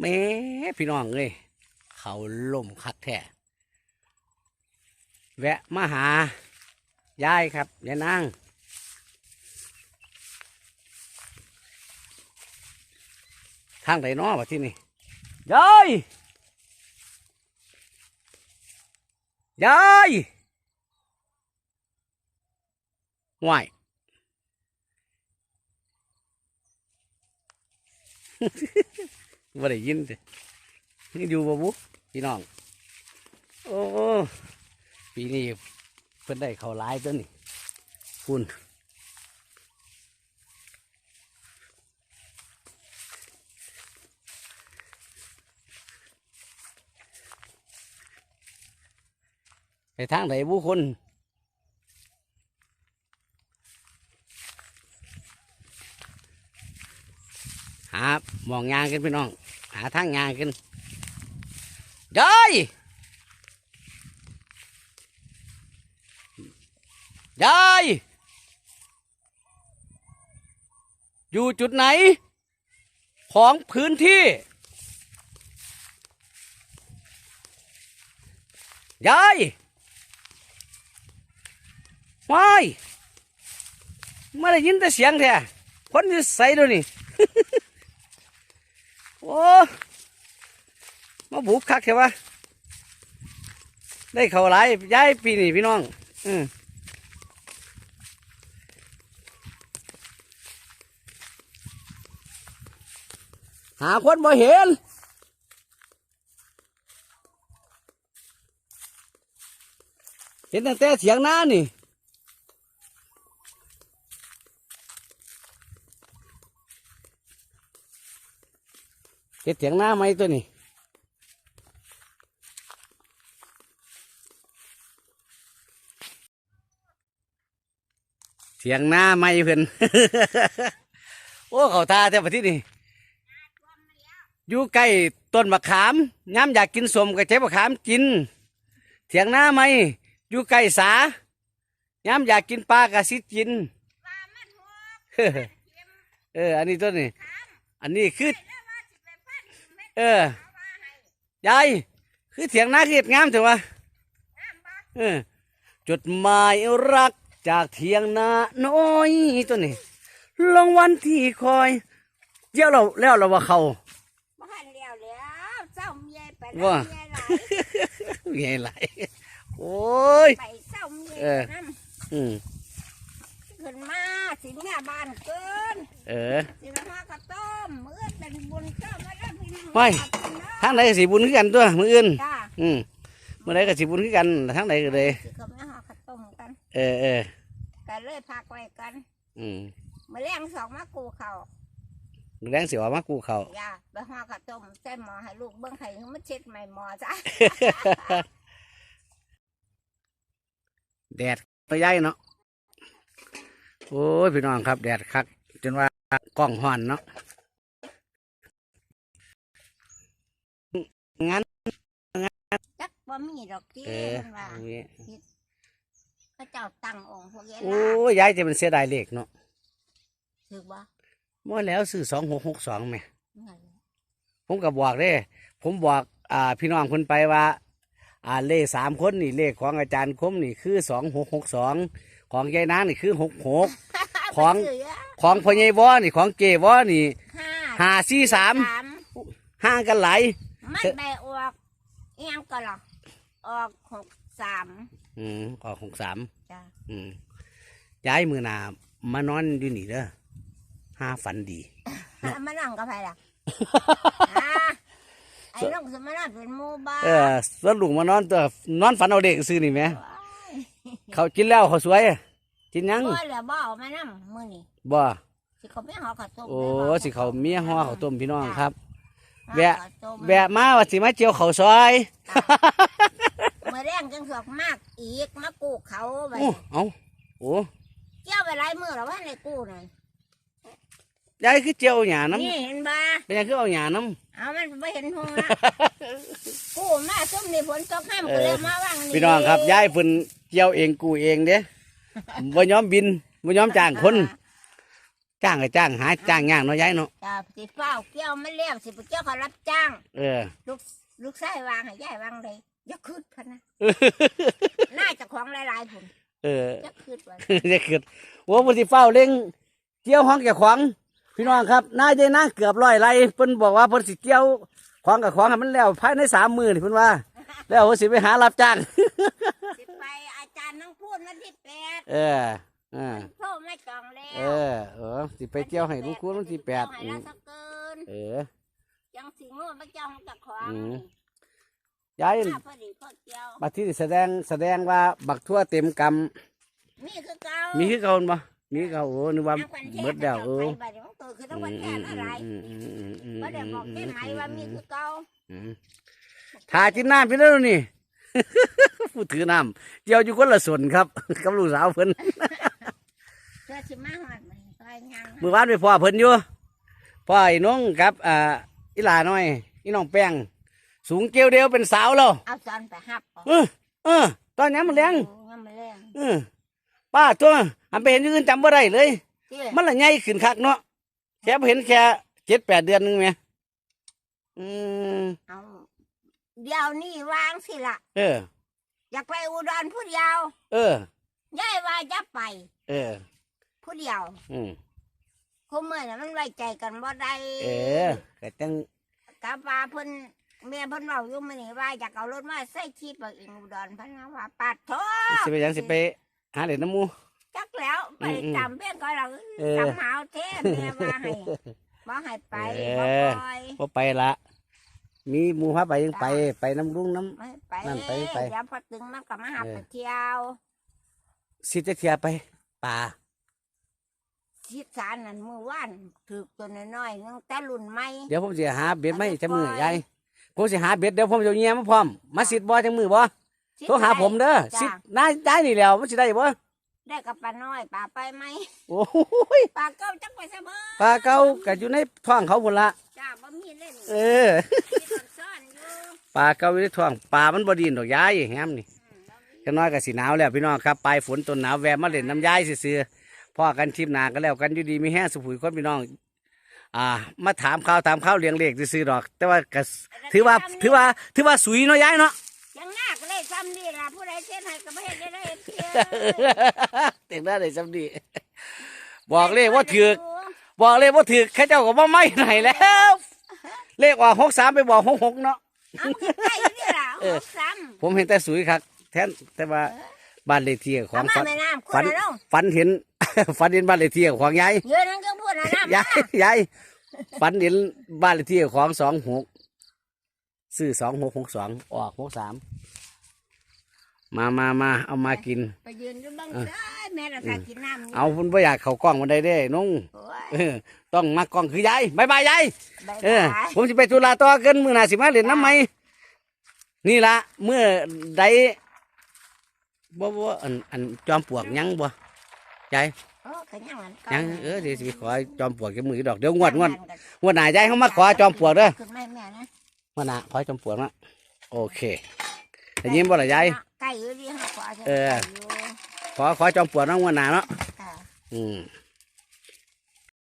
แม่พี่น้องเลยเขาล่มคักแท้แวะมาหายายครับยายนางทางไหนน้อวะที่นี่ยายยายห่วย ว่ได้ยินสินี่อยู่บ่บุพี่น้อง โอ้ปีนี้เพิ่นได้เขาวหลายตัวนี่คุณไปทางไหนบุคนหามองยางกันพี่น้อง หาทางยางกันยายยายอยู่จุดไหน ของพื้นที่ยายว้ายไม่ได้ยินแต่เสียงแท้คนอยู่ใส่ด้วยนี่ โอ้มาบุกคักใช่ปะได้เขาหลายย้ายปีนี่พี่น้อง อืมหาคนบ่เห็นเห็นตั้งแต่เสียงหน้านี่ เห็ดเสียงหน้าไหมตัวนี้เสียงหน้าไม่เพิ่นโอ้เขาทาแต่ประที่นี่อยู่ใกล้ต้นมะขามย้ำอยากกินสมก็ใช้มะขามกิน เถียงหน้าไหมอยู่ใกล้สาย้ำอยากกินปลากระซิดกินเอออันนี้ต้นนี่อันนี้คือ เออยายคือเถียงหน้าคือเห็ดงามเถอะวะเออจดหมายรักจากเถียงนาน้อยตัวนี้ลงวันที่คอยเดี๋ยวเราแล้วเราว่าเขาบ้านเลี้ยวแล้วเจ้าเมียไปว่าเมียหลายไงไรโอ้ยไปเจ้าเมียเออนั่นอืมขึ้นมาสิเมียบ้านเกิน เออสิละห้ากระต้มมื้อเป็นบุญเจ้ามาแล้วพี่น้อง ไม่ขอบคุณนะทางไหนก็สีบุญคือกันตัวมืออื่นจ้าอืมเมื่อไรก็สีบุญคือกันทางไหนก็เลยสิเขาไม่ห้ากระต้มกันเออเออกันเลยพักไว้กัน อืมมื้อแรงสองมากูเขาแรงเสียวมากูเขาอย่าไปห้ากระต้มใส่หมอให้ลูกเบิ่งให้มันเช็ดใหม่หมอจ้าแดดตัวใหญ่เนาะโอ้ยพี่น้องครับ แดดคักจนว่ากล้องห่อนเนาะ งั้นจักบ่มีดอกที่เออเพิ่นว่าอย่างงี้พระเจ้าตั้งองค์พวกเยโอ้ลายยายจะเป็นเสียดายเลขเนาะถือว่าเมื่อแล้วซื้อสองหกหกสองไหม ไงผมก็บอกเด้ผมบอกอ่าพี่น้องคนไปว่า อ่าเลขสามคนนี่เลขของอาจารย์คมนี่คือสองหกหกสองของยายนางนี่คือหกหก ของ ไปซื้ะของพ่อใหญ่วอนี่ของเจวอนี่ห้าห้าสี่สามสามห่างกันหลาย มันไปออกเอียงก็หรอออกหกสามอืมออกหกสามจ้ะอืมย้ายมือหนามานอนอยู่นี่เด้อห้าฝันดีมานั่งกับใครล่ะอ่าไอ้น้องสมณะเป็นหมูบ้าเออส่วนลุงมานอนตัวนอนฝันเอาเด็กซื้อนี่ไหมเขากินแล้วเขาสวยกินยังบ่เหลือบ่เอามานั่งมือนี่บ่สิเขาไม่หอข้าวต้มโอ้ได้บ่สิเขาเมียห่อเขาวต้มพี่น้องครับห่อ แวะข้าวต้มแวะมาว่าสิมาเจียวเขาวซอยเมื่อแรงจังสอกมากอีกมากู้เขาไปโอ้เอาโอ้เจ้าไปหลายมือแล้วว่าในกู้น่ะยายคือเจียวหยาน้นี่เห็นบ่ำเป็นยังคือเอาหยาน้เอามันไม่เห็นหัวกู้มาส้มในฝนตกห้ามเอกูอเลยมาว่างำพี่น้องครับยายเพิ่นเจียวเองกูเองเด้ บ่ยอมบินบ่ยอมจ้างคน จ้างก็จ้างหาจ้างย่างเนาะยายเนาะจ้าสิเฝ้าเกี่ยวมันเลี้ยวสิไปเกี่ยวเขารับจ้าง เออ ลูกลูกชายวางให้ยายวางเลยอย่าคืดพันนะน่าจะของหลายๆผมเอออย่าคืดว่าจะเกิดโอ้บุสิเฝ้าเล่งเกี่ยวห้องกับของ พี่น้องครับนายใจนะเกือบร้อยไรเพิ่นบอกว่าเพิ่นสิเกี่ยวของกับของให้มันแล้วภายในสามมือนี่เพิ่นว่า แล้วเพิ่นสิไปหารับจ้างสิไปอาจารย์น้องพูดวันที่แปดเออเออโทรไม่จองแล้วเออเออสิไปเกี่ยวให้ลุงคุณวันที่แปดให้อืเรามสักเกินเออยังสิงูไม่จองจากของอืมยายถ้าพอดีพอเกี่ยวบัดที่แสดงแสดงว่าบักทั่วเต็มกนี่คือเก่าำมีคือเก่าบ่มีคือเก่าโอ้นึกว่าน้ำควันแท้เบิดแล้วเออไปบัดนี้ของตัวคือต้องวันแท้อะไรอืมอืมอืมอืมก็เดี๋ยวบอกเจ้ไหมว่ามีคือเก่าอืมทาจินน้ำพี่แล้วนี่ผู้ถือน้ำเจียวอยู่คนละส่วนครับกับลูกสาวเพิ่นเพื่อสิมาหอดมันซอยงานเมื่อวานไปพ่อเพิ่นอยู่พ่อไอ้น้องกับอ่าอีหลาน้อยอีน้องแป้งสูงเกลียวเดียวเป็นสาวแล้วเอาซอนไปหับเอาเออเออตอนนี้มันแรงยังไม่แรงเออป้าตัวอันไปเห็นอย่างอื่นจำบ่ได้เลย เจ้มันละใหญ่ขึ้นคักเนาะแค่เห็นแค่เจ็ดแปดเดือนนึงไหมอืมเอาเดี๋ยวนี้วางสิละเออ อยากไปอุดรผู้เดียวเออ ยายว่าจะไป เออ ผู้เดียวอืมคุเมื่อน่ะมันไว้ใจกันบ่ได้เออก็จังกับว่าเพิ่นแม่เพิ่นเว้าอยู่มื้อนี้ว่าอยากเอารถมาใส่ชีพไปอิงอุดรเพิ่นว่าว่าปัดโถสิไปหยังสิไปหาเหรียญน้ำหมู จักแล้วไปอืมอืมจำเบี้ยก็เราเออ จำหาวเท่แม่ว่าให้บ่ให้ไปเอบ่อปล่อยพอไปละมีหมูพาไปยังไป ไปน้ำลุงน้ ไม่ไปนั่นไปไปเดี๋ยวพอตึงมันก็มาหาเออไปเที่ยวำสิจะเทียไปป่า ทิศสารนั่นมื้อวานถูกตัวน้อยๆนึงแต่รุ่นใหม่เดี๋ยวผมจะหาเบ็ดไม่จะมือไปยายผมสิหาเบ็ดเดี๋ยวผมจะเอาเงี้ยมาพร้อมมาสิดบ่จังมือบ่โทรหาผมเด้อจ้ะสิได้ได้นี่แล้วมันสิได้บ่ได้กับปลาน้อยปลาไปไหมโอ้ยปลาเก้าจักไปเสมอปลาเก่าก็อยู่ในท้องเขาพุ่นละจ้าบ่มีเล่นเออมีคนซ่อนอยู่ปลาเก่าอยู่ในท้องปลามันบ่ดีนดอกยายแฮมนี่อืมแล้วมีก็น้อยก็สิหนาวแล้วพี่น้องครับปลายฝนต้นหนาวแวะมาเล่นน้ำยายซื่อๆ พ่อกันชิมหนากันแล้วกันอยู่ดีมีแห้งสุขุยคนพี่น้อง อ่า มาถามข่าวถามข่าวเลี้ยงเลขซื่อๆดอก แต่ว่าก็ถือว่าถือว่าถือว่าสุยเนาะยายเนาะยังหน้าก็เลยซ้ำนี่ล่ะผู้ใดเช่นให้ก็ไม่เห็นได้ได้เห็นเพียเต็งได้เลยจำดีบอกเลยว่าถือกบอกเลยว่าถือกแค่เจ้าก็บ่ไม่ไหนแล้วเลขว่าหกสามไปบอกหกหกเนาะเอาใกล้อยู่นี่ล่ะเออหกซ้ผมเห็นแต่สุยครับแทนแต่ว่าบ้านเลขที่ำขอเอางมาฝันแม่น้ำคุฝัณนนะน้องฝันเห็น ฝันเห็นบ้านเลขที่ของยายเยอะนั่นก็พูดนะน้ำยายยายฝันเห็นบ้านเลขที่ของสองหกซื้อสองหกหกสองออกหกสามมามามาเอามากิน ไปยืนอยู่บ้างได้แม่เราถ้ากินน้ำเอาคุณบ่อยากเข้ากล้องมันได้เด้นุ่งโอ้ยเออต้องมากล้องคือยายบายบายยายบ๊ายเออบายผมจะไปธุระต่อเกินมือหน้าสิมาเล่นน้ำไหมนี่ละเมื่อใดบ่บ่อันอันจอมปลวกยังบ่ ยายโอ้ก็ยังอันก่ยังเออเดี๋ยวสิไปขอจอมปลวกกับมือดอกเดี๋ยวงวดงวดงวดหน้ายายเขามาขอจอมปลวกเด้อคือแม่แม่นะงวดหน้าขอจอมปลวกนะโอเคได้ยินบ่ล่ะยายใกล้อยู่ดีฮะขอจะเออใกล้ยู่ขอขอจอมปลวกนะงวดหน้าเนาะค่ะ อืม